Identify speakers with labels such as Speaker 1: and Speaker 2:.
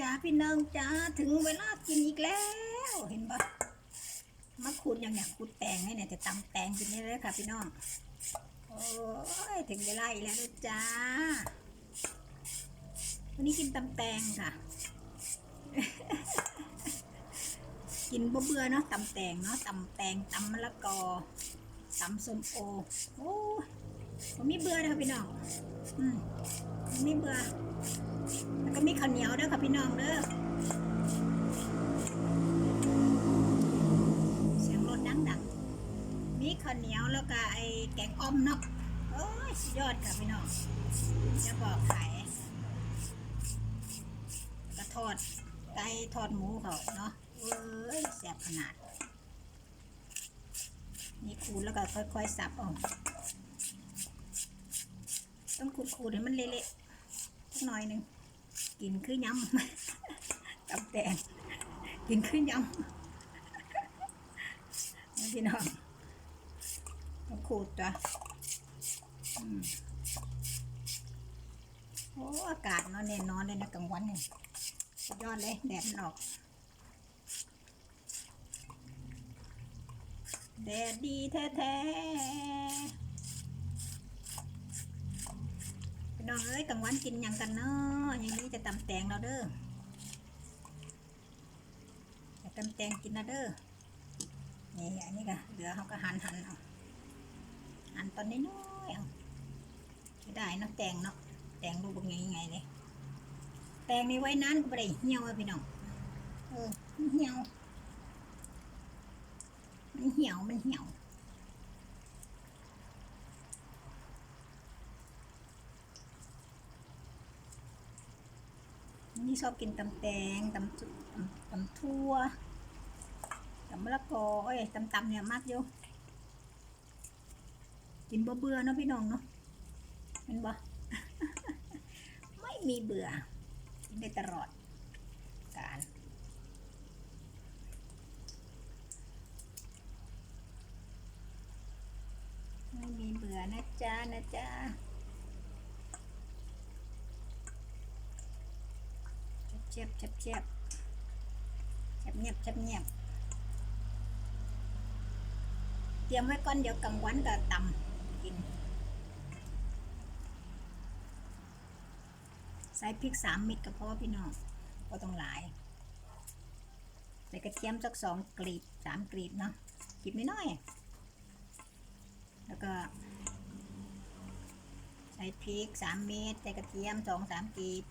Speaker 1: จ้าพี่น้องจ้าถึงเวลากินอีกแล้ว เห็นปะมาขูดอย่างเนี้ยขูดแตงให้เนี่ยจะตำแตงกินได้เลยค่ะพี่น้องโอ้ยถึงเวลาอีกแล้วจ้าวันนี้กินตำแตงค่ะ กินบ่เบื่อเนาะตำแตงเนาะตำแตงตำมะละกอตำส้มโอโอ้ผมไมีเบื่อนะคะพี่น้องอืมบ่มีเบื่อ ข้าวเหนียวด้วยค่ะพี่น้องเด้อเสียงรถดังดังมีข้าวเหนียวแล้วก็ไอ้แกงอ่อมเนาะโอ้ยยอดค่ะพี่น้องจะบอกขายกระทอดไก่ทอดหมูเขาเนาะเอ้ยแซ่บขนาด นี่ขูดแล้วก็ค่อยๆสับออกต้องขูดๆให้มันเละๆสักหน่อยหนึ่ง กินคือยำกับแตงกินคือยำนี่พี่น้องมาขูดจ้ะโอ้อากาศเนอนแน่นอนเลยนะกลางวันเนี่ยสุดยอดเลยแดดมันออกแดดดีแท้ๆพี่ น้องเอ้ยกลางวันกินหยังกันเนาะอย่างนี้จะตำแตงเราเด้อจะตำแตงกินนะเด้อนี่อันนี้ก็เหลือเขาก็หั่นหั่นเอาหั่นตอนนี้น้อยเอาะได้เนาะแตงเนาะแตงรูปเป็นไงไงเลยแตงนี่ไว้นานก็ไม่ได้เหี่ยวพี่น้องเออมันเหี่ยวมันเหี่ยวมันเหี่ยว นี่ชอบกินตำแตงตำจุตำตำทั่วตำมะละกอเอ้ยตำตำเนี่ยมากอยู่กินบ่เบื่อเนาะพี่น้องเนาะเห็นบ่ไม่มีเบื่อกินได้ตลอดการไม่มีเบื่อนะจ๊ะนะจ๊ะ เจ็บเจ็บเจ็บเจ็บเงียบเจ็บเงียบเตรียมไว้ก่อนเดี๋ยวกลางวันก็ตำกิน ใส่พริกสามเม็ดก็พอพี่น้องก็ต้องหลายใส่กระเทียมสักสองกลีบสามกลีบเนาะกลีบไม่น้อย แล้วก็ ใส่พริกสามเม็ดใส่กระเทียมสองสามกลีบ